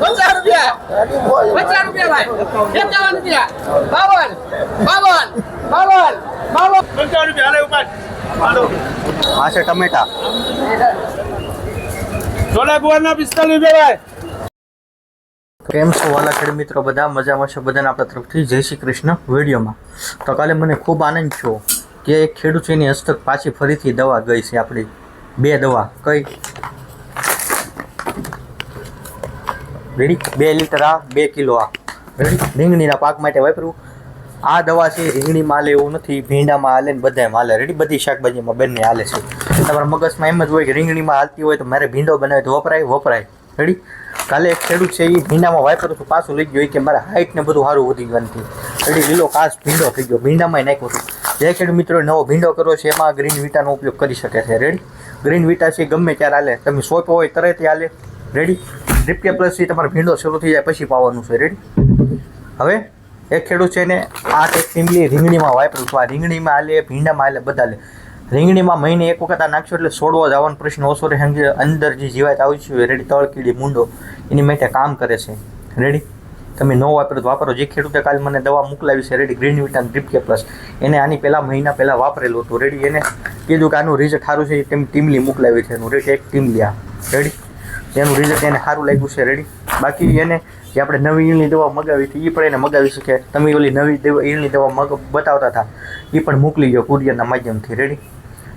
પચાસ રૂપિયા. પચાસ રૂપિયા ભાઈ. એકાવન રૂપિયા. બાવન. બાવન. બાવન. બાવન. પંચાવન રૂપિયા. હાલે ઉપાડ. આ છે ટમેટા. છોલા ગુવારના પિસ્તાલીસ રૂપિયા ભાઈ. કેમ છો વાલા ખેડ મિત્રો? બધા મજામાં છે? બધાને આપણા તરફથી જય શ્રી કૃષ્ણ વિડીયોમાં. તો કાલે મને ખૂબ આનંદ થયો કે એક ખેડૂતોની હસ્તક પાછી ફરીથી દવા ગઈ છે આપણી. બે દવા. કઈ? રેડી? બે લીટર આ, બે કિલો આ. રેડી? રીંગણીના પાક માટે વાપરવું આ દવા છે રીંગણીમાં હાલે એવું નથી, ભીંડામાં હાલે ને બધામાં હાલે. રેડી? બધી શાકભાજીમાં બંને હાલે છે. તમારા મગજમાં એમ જ હોય કે રીંગણીમાં હાલતી હોય તો મારે ભીંડો બનાવે તો વપરાય? વપરાય. રેડી? કાલે એક ખેડૂત છે એ ભીંડામાં વાપરું છું પાછું લઈ ગયો કે મારા હાઇટ ને બધું સારું વધી ગયું નથી રેડી? લીલો ખાસ ભીંડો થઈ ગયો. ભીંડામાં નાખ્યો હતું. જે ખેડૂત મિત્રો, નવો ભીંડો કરો છે, એમાં ગ્રીન વિટાનો ઉપયોગ કરી શકે છે. રેડી? ગ્રીન વિટા છે, ગમે ત્યારે હાલે. તમે સોંપ્યો હોય તરત હાલે. રેડી ડ્રીપકે પ્લસથી તમારો ભીંડો શરૂ થઈ જાય, પછી પાવાનું છે. રેડી હવે એક ખેડૂત છે ને આ એક ટીમલી રીંગણીમાં વાપરું છું. આ રીંગણીમાં હાલે ભીંડામાં હાલે બધા લે. રીંગણીમાં મહિને એક વખત આ નાખશો એટલે છોડવો આવવાનો પ્રશ્ન ઓછો રહે. કે અંદર જે જીવાત આવી છે રેડી તળકીડી મૂંડો, એની માટે કામ કરે છે. રેડી તમે ન વાપરો તો વાપરો. જે ખેડૂતે કાલે મને દવા મોકલાવી છે રેડી ગ્રીન વિટાન ડ્રીપ કે પ્લસ એને આની પહેલાં મહિના પહેલાં વાપરેલું હતું. રેડી એને કીધું કે આનું રિઝલ્ટ સારું છે તેમ ટીમલી મોકલાવી છે એનું. રેડી એક ટીમલી આ રેડી એનું રિઝલ્ટ એને સારું લાગ્યું છે રેડી બાકી એને જે આપણે નવી ઈળની દવા મગાવી હતી એ પણ એને મગાવી શકે. તમે ઓલી નવી ઈળની દવા મગ બતાવતા હતા. એ પણ મોકલી ગયો કુરિયરના માધ્યમથી રેડી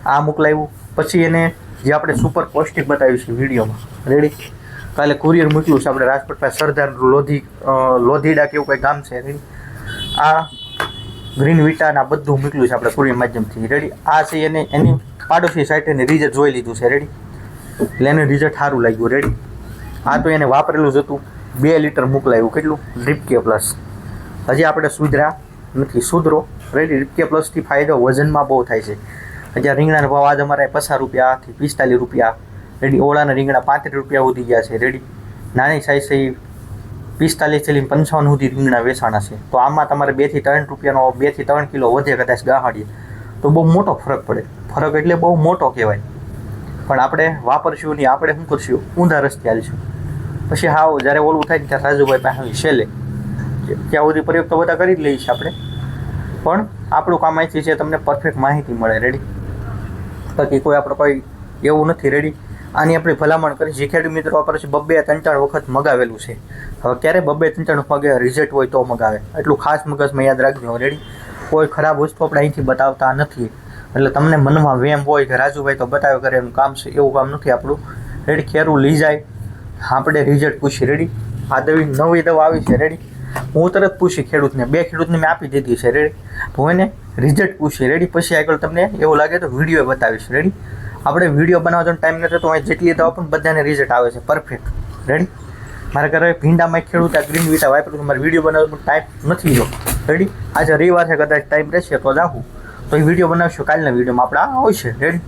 આ મોકલાવ્યું. પછી એને જે આપણે સુપર પૌષ્ટિક બતાવ્યું છે વિડીયોમાં રેડી કાલે કુરિયર મોકલ્યું છે આપણે રાજકોટ પાસે સરદાર લોધી લોધીડા કેવું કંઈ ગામ છે રેડી આ ગ્રીન વિટાના બધું મોકલ્યું છે આપણે કુરિયર માધ્યમથી રેડી આ છે એને એની પાડોશી સાઈડ એને રિઝલ્ટ જોઈ લીધું છે રેડી એટલે એને રિઝલ્ટ સારું લાગ્યું રેડી આ તો એને વાપરેલું જ હતું. બે લીટર મોકલાયું. કેટલું? ડ્રીપ કે પ્લસ હજી આપણે સુધરા નથી, સુધરો. રેડી રિપકે પ્લસથી ફાયદો વજનમાં બહુ થાય છે. હજી રીંગણાના ભાવ આજ અમારે પચાસ રૂપિયાથી પિસ્તાલીસ રૂપિયા. રેડી ઓળાના રીંગણા પાંત્રીસ રૂપિયા સુધી ગયા છે. રેડી નાની સાઈઝ છે પિસ્તાલીસથી પંચાવન સુધી રીંગણા વેચાણા છે. તો આમાં તમારે બેથી ત્રણ રૂપિયાનો બેથી ત્રણ કિલો વધે કદાચ ગાહાડીએ. તો બહુ મોટો ફરક પડે. ફરક એટલે બહુ મોટો કહેવાય. પણ આપણે વાપરશું નહીં, આપણે શું કરશું? ઊંધા રસ્તે હાલશું પછી હાવ, જ્યારે ઓલું થાય ત્યારે રાજુભાઈ પાસે છેલ્લે. ત્યાં સુધી પ્રયોગ તો બધા કરી જ લઈએ છીએ આપણે. પણ આપણું કામ અહીંથી છે, તમને પરફેક્ટ માહિતી મળે. રેડી બાકી કોઈ આપણે કોઈ એવું નથી. રેડી આની આપણે ભલામણ કરી. જે ખેડૂત મિત્રો વાપરે છે, બબ્બે ત્રણ ચાર વખત મગાવેલું છે. હવે ક્યારે બબ્બે ત્રણ ચાર વખત રિઝલ્ટ હોય તો મગાવે. એટલું ખાસ મગજમાં યાદ રાખજો. રેડી કોઈ ખરાબ વસ્તુ આપણે અહીંથી બતાવતા નથી. એટલે તમને મનમાં વેમ હોય કે રાજુભાઈ તો બતાવે કરે એનું કામ છે, એવું કામ નથી આપણું. રેડી ખેરું લઈ જાય. આપણે રિઝલ્ટ પૂછી રેડી આ દવી નવી દવા આવી છે રેડી હું તરત પૂછી ખેડૂતને, બે ખેડૂતને મેં આપી દીધી છે રેડી હું એને રિઝલ્ટ પૂછી રેડી પછી આગળ તમને એવું લાગે તો વીડિયો બતાવીશ રેડી આપણે વીડિયો બનાવવાનો ટાઈમ નથી તો અહીં જેટલી દવા પણ બધાને રિઝલ્ટ આવે છે પરફેક્ટ રેડી મારા ઘરે ભીંડામાં ખેડૂત, આ ગ્રીન વિટા વાપરું મારે વીડિયો બનાવવાનો ટાઈમ નથી જો રેડી આજે રવિવાર છે, કદાચ ટાઈમ રહેશે તો જાઉં તો એ વીડિયો બનાવશું કાલના વિડીયોમાં. આપણે આ હોય છે. રેડી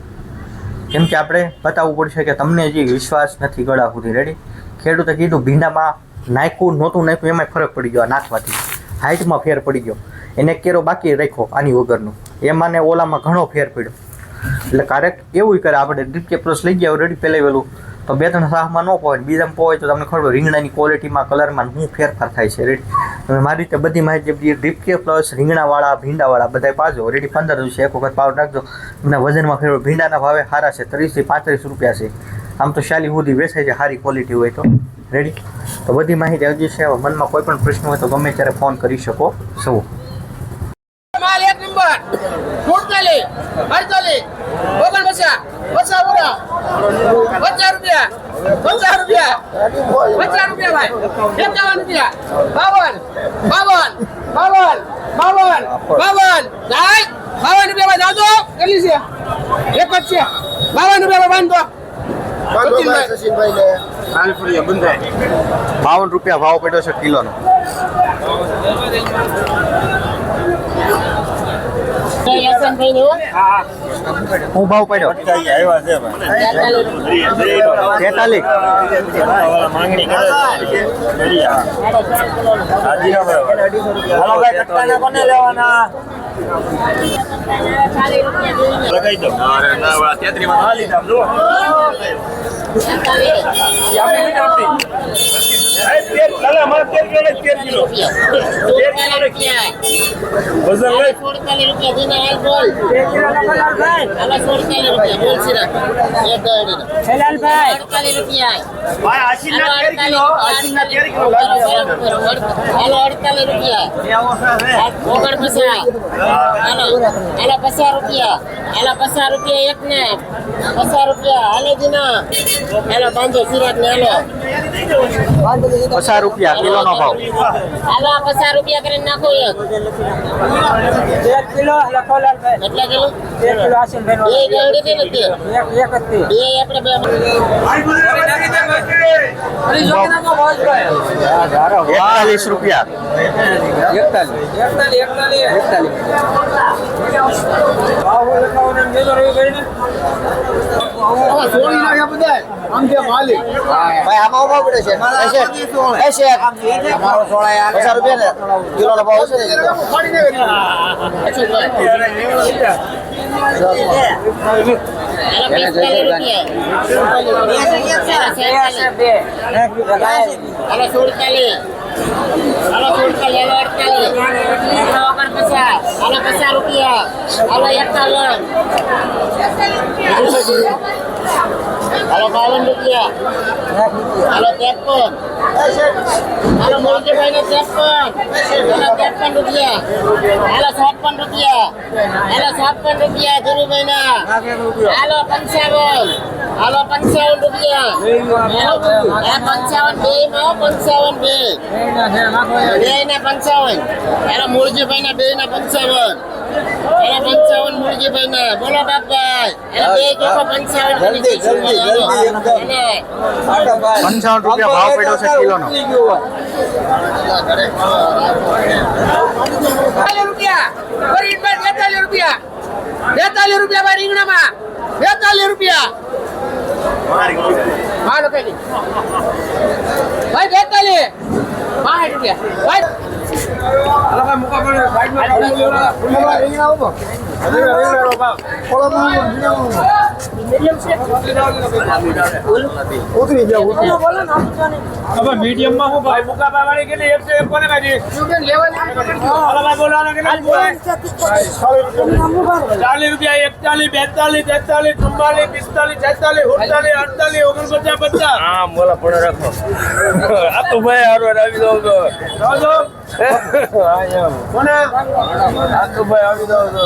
કેમ કે આપણે બતાવવું પડશે કે તમને હજી વિશ્વાસ નથી ગળા સુધી. રેડી ખેડૂતે કીધું, ભીંડામાં નાખ્યું નહોતું નાખ્યું, એમાંય ફરક પડી ગયો આ નાખવાથી. હાઇટમાં ફેર પડી ગયો. એને કેરો બાકી રાખ્યો આની વગરનો. એમાં ને ઓલામાં ઘણો ફેર પડ્યો. એટલે ક્યારેક એવું કરે, આપણે ડ્રીપ કે પ્લસ લઈ ગયા રેડી પેલાવેલું તો બે ત્રણ સાહમાં ન પોવાય બીજામાં પોવાય તો તમને ખબર રીંગણાની ક્વોલિટીમાં કલરમાં શું ફેરફાર થાય છે. રેડી મારી રીતે બધી માહિતી આપી કે પ્લસ રીંગણાવાળા, ભીંડાવાળા બધા પાજો રેડી પંદર દિવસે એક વખત પાવર નાખજો. તમને વજનમાં ફેરવો. ભીંડાના ભાવે સારા છે, ત્રીસથી પાંત્રીસ રૂપિયા છે. આમ તો શાલી સુધી વેચાય છે સારી ક્વોલિટી હોય તો. રેડી તો બધી માહિતી હજી છે. મનમાં કોઈ પણ પ્રશ્ન હોય તો ગમે ત્યારે ફોન કરી શકો એક નંબર. અડતાલીસ ઓગણપચાસ પચાસ બોલા પચાસ રૂપિયા પચાસ રૂપિયા. પચાસ રૂપિયા ભાઈ. એકાવન રૂપિયા. બાવન બાવન બાવન બાવન બાવન. જાય બાવન રૂપિયા ભાઈ જાજો કેટલી છે? એક જ છે. બાવન રૂપિયા બાંધો. બાવન રૂપિયા ભાવ પડ્યો છે કિલોનો. હું ભાવ પડ્યો? તેતાલીસ. માંગણી કરે હાલો ભાઈ કટકાના લગાઈ દો અરે ના વાળા તેત્રી માં હાલી પચાસ પચાસ રૂપિયા હાલો પચાસ રૂપિયા એક ને પચાસ રૂપિયા, હાલો જીના. હાલો બાંધો સિરાજ ને હાલો. પચાસ રૂપિયા કિલોનો ભાવ. હાલો આ પચાસ રૂપિયા કરીને નાખો એક. એક કિલો કેટલા કિલો? એક કિલો આશીનભાઈ નો બે ગાડી છે એક બે આપણે બે એકતાલીસ રૂપિયા ને ને ભાઈ આમાં ભાવ પડે છે એસે એસે અમારો સોળા પચાસ રૂપિયા ને કિલોનો ભાવ છે ને હાલો સુડતાલીસ હાલો સુડતાલીસ હાલો અડતાલીસ હાલો ઓગણ પચાસ હાલો પચાસ રૂપિયા હાલો હાલો બાવન રૂપિયા. હેલો, ત્રેપન. હાલો મોરજીભાઈ ને ત્રેપન. હાલો, ત્રેપન રૂપિયા. હાલો છપ્પન રૂપિયા. હાલો છપ્પન રૂપિયા ધીરુભાઈ ના હાલો, પંચાવન. હાલો, પંચાવન રૂપિયા. આ પંચાવન બે માં પંચાવન બે. બે ને પંચાવન. હાલો મૂળજીભાઈ ના બે ના પંચાવન હાલો પંચાવન બોલો બાપભાઈ. પંચાવન. પંચાવન રૂપિયા ભાવ પડ્યો છે રૂપિયા. ફરીદભાઈ બેતાલીસ રૂપિયા. બેતાલીસ રૂપિયા ભાઈ રીંગણામાં. બેતાલીસ રૂપિયા. ભાઈ બેતાલીસ. પાંચ રૂપિયા. રીંગણા માં હું ભાઈ મુકા કેટલી એકસો એક કેટલા ચાલીસ રૂપિયા એકતાલીસ બેતાલીસ તેતાલીસ ચુમ્માલીસ પિસ્તાલીસ છેતાલીસ સુડતાલીસ અડતાલીસ ઓગણપચાસ પચાસ હા બોલા પણ રાખો આ તો ભાઈ હારો આવી દઉં તો જોજો. કોને આ તો ભાઈ આવી દઉં તો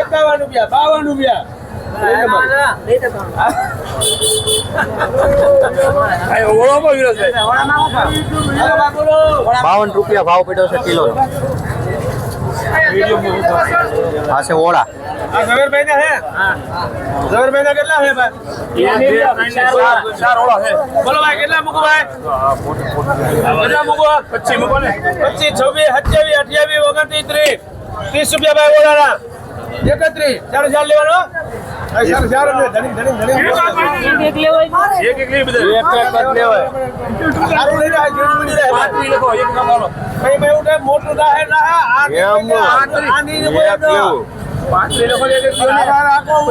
એકાવન રૂપિયા બાવન રૂપિયા. બાવન રૂપિયા ભાવ પડ્યો છે કિલોનો. આ છે ઓળા. આ ઝવેરભાઈ ના હે ઝવેરભાઈ ના કેટલા હે ભાઈ ચાર ઓળા છે બોલો ભાઈ કેટલા મૂકો ભાઈ કેટલા મૂકો પચી મૂકો ને પચીસ છવ્વીસ સત્યાવીસ અઠ્યાવીસ ઓગણત્રીસ ત્રીસ ત્રીસ રૂપિયા ભાઈ ઓળાના એકત્રીસ ચાર ચાર લેવાનો આ ચાર ચાર એટલે ધણી ધણી ધણી એક એક લઈ બધા એક એક બાદ લેવાય સારું લઈ રહ્યા જેવું મળી રહ્યા પાંત્રી લખો એક કામ આલો ભાઈ ભાઈ ઉઠે મોટું દાહે ના આ એમ. આ ની કોઈ એક લેવું.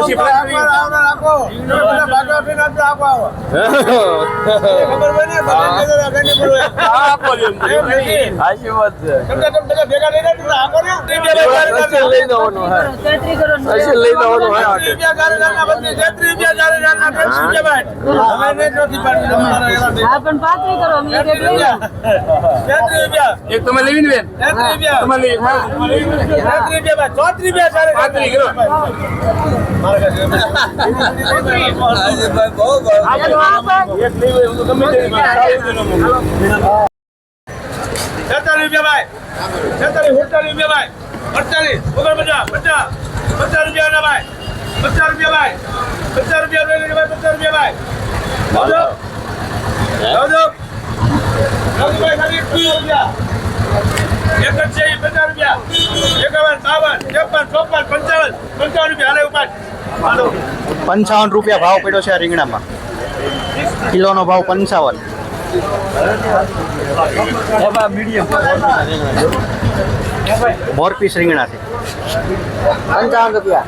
લખો. પછી લઈ લઈ એક તમે લેવી ને બેન. રૂપિયા તમે લઈ રૂપિયા ચોત્રીસ રૂપિયા છેતાલીસ રૂપિયા ભાઈ. છેતાલીસ સુડતાલીસ રૂપિયા ભાઈ. અડતાલીસ ઓગણપચાસ પચાસ. પચાસ રૂપિયા ના ભાઈ. પચાસ રૂપિયા ભાઈ. પચાસ રૂપિયા ભાઈ પચાસ રૂપિયા ભાઈ. ખાલી પચાસ રૂપિયા. એક જ છે પચાસ રૂપિયા. એકાવન બાવન ત્રેપન ચોપન, પંચાવન પંચાવન રૂપિયા હાલે પંચાવન રૂપિયા ભાવ પડ્યો છે આ રીંગણામાં. કિલોનો ભાવ પંચાવન. મોરપીસ રીંગણા છે પંચાવન રૂપિયા.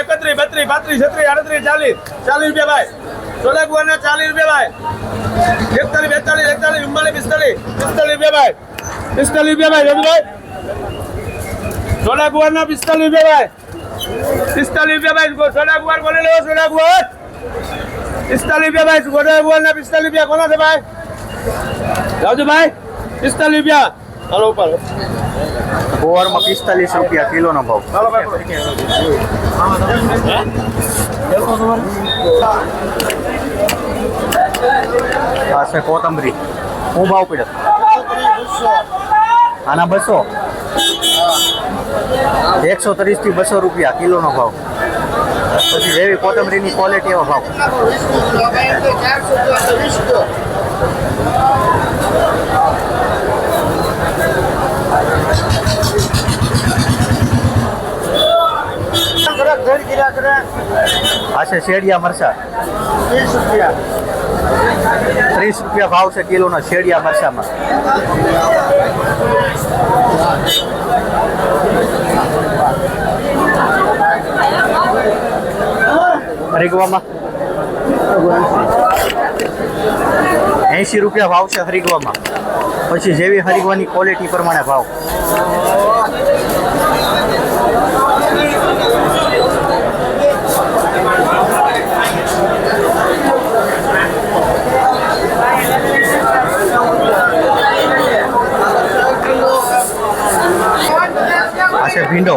એકત્રીસ બત્રીસ પાંત્રીસ છત્રીસ આડત્રીસ ચાલીસ ચાલીસ રૂપિયા ભાઈ ગોવાના ચાલીસ રૂપિયા એકતાલીસ બેતાલીસ એકતાલીસ ચુમ્માલીસ પિસ્તાલીસ પિસ્તાલીસ રૂપિયા ભાઈ પિસ્તાલીસ રૂપિયા ભાઈ રજુભાઈ સોડા ગુવારના પિસ્તાલીસ રૂપિયા ભાઈ પિસ્તાલીસ ગુવાર બોલે લો સોડા ગુવાર પિસ્તાલીસ રૂપિયા ગુવારના પિસ્તાલીસ રૂપિયા કોના છે ભાઈ રાજુભાઈ પિસ્તાલીસ રૂપિયા. હાલો ઉપર ગોવારમાં પિસ્તાલીસ રૂપિયા કિલોનો ભાવ. હાલો આ છે કોથંબરી હું ભાવ પડ્યો આના બસો? એકસો ત્રીસથી બસો રૂપિયા કિલોનો ભાવ. પછી જેવી કોથંબરીની ક્વોલિટી એવો ભાવ. આ છે શેડિયા મરચા. ત્રીસ રૂપિયા ભાવ છે કિલોનો શેડિયા મરચામાં. હરિગવામાં. એંશી રૂપિયા ભાવ છે હરિગવામાં. પછી જેવી હરિગવાની ક્વોલિટી પ્રમાણે ભાવ આ છે ભીંડો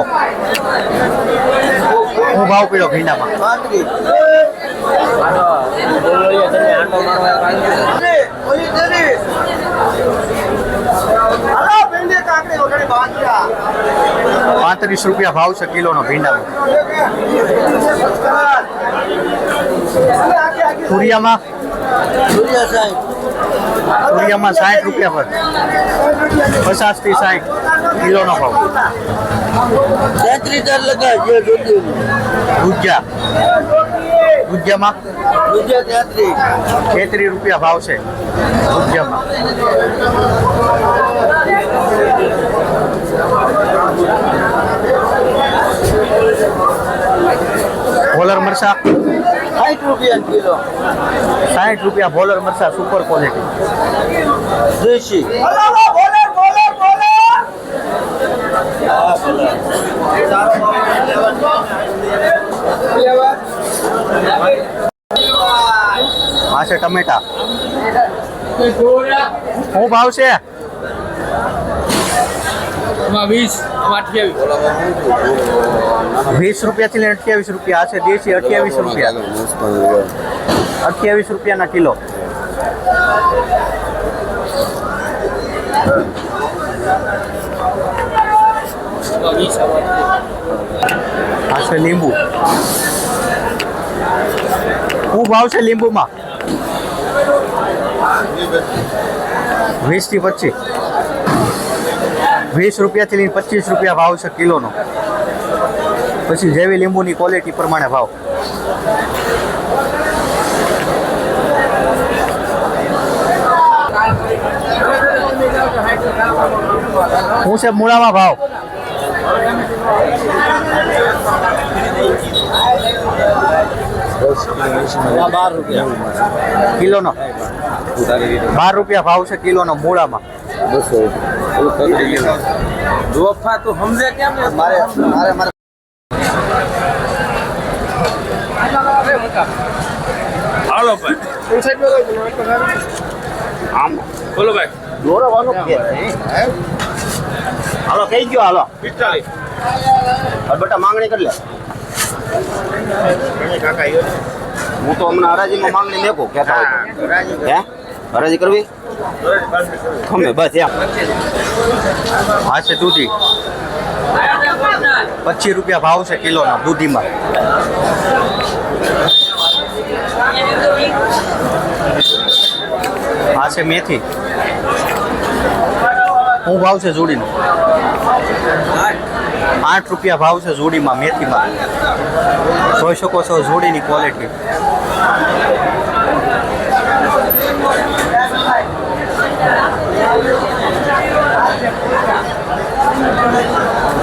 હું ભાવ પીડો ભીંડામાં પાંત્રીસ રૂપિયા ભાવ છે કિલોનો ભીંડામાં તુરિયામાં? તુરિયામાં સાઠ રૂપિયા પર. પચાસથી સાઠ કિલોનો ભાવ. દૂધિયા દૂધિયામાં છેત્રીસ રૂપિયા ભાવ છે. દૂધિયામાં ભોલર મરસા? સાઠ રૂપિયા કિલો. સાઠ રૂપિયા ભોલર મરસા સુપર ક્વોલિટી દેશી. આ છે ટમેટા શું ભાવ છે વીસ રૂપિયાથી લઈને અઠ્યાવીસ રૂપિયા આ છે દેશી અઠ્યાવીસ રૂપિયા અઠ્યાવીસ રૂપિયાના કિલો આ છે લીંબુ. શું ભાવ છે લીંબુમાં? વીસથી પચીસ. વીસ રૂપિયાથી લઈને પચીસ રૂપિયા ભાવ છે કિલોનો. પછી જેવી લીંબુની ક્વોલિટી પ્રમાણે ભાવ. હું છે મૂળામાં ભાવ? બાર રૂપિયા કિલોનો? બાર રૂપિયા ભાવ છે કિલોનો મૂળામાં. જોફા તું સમજે કેમ ને? મારે મારે મારે હાલો ભાઈ. આમ. બોલો ભાઈ. હાલો કઈ ગયો હાલો. પિસ્તાલીસ. બેટા માંગણી કરી લે. હું તો હમણાં હરાજીમાં માંગણી મેકો કહેતા હોય હે હરાજી કરવી? ખમે બસ એમ. હા છે દૂધી. પચીસ રૂપિયા ભાવ છે કિલોના દૂધીમાં. આ છે મેથી. શું ભાવ છે જોડીનો? આઠ રૂપિયા ભાવ છે જોડીમાં મેથીમાં. જોઈ શકો છો જોડીની ક્વોલિટી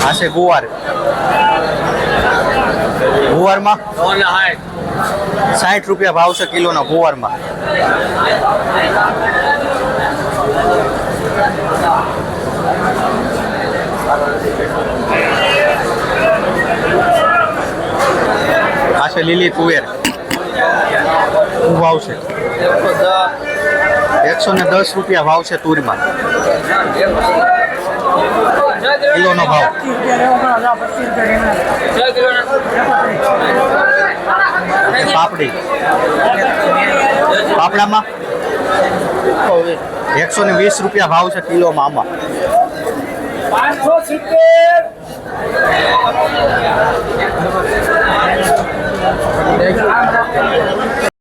આ છે ગુવાર. ગુવારમાં સાઠ રૂપિયા ભાવ છે કિલોના ગુવારમાં. છે લીલી તુવેર. ભાવ છે? એકસો ને દસ રૂપિયા ભાવ છે તુરમાં. કિલોનો ભાવ. પાપડી. પાપડામાં? એકસો ને વીસ રૂપિયા ભાવ છે કિલોમાં આમાં. પાંચસો સિત્તેર দেখি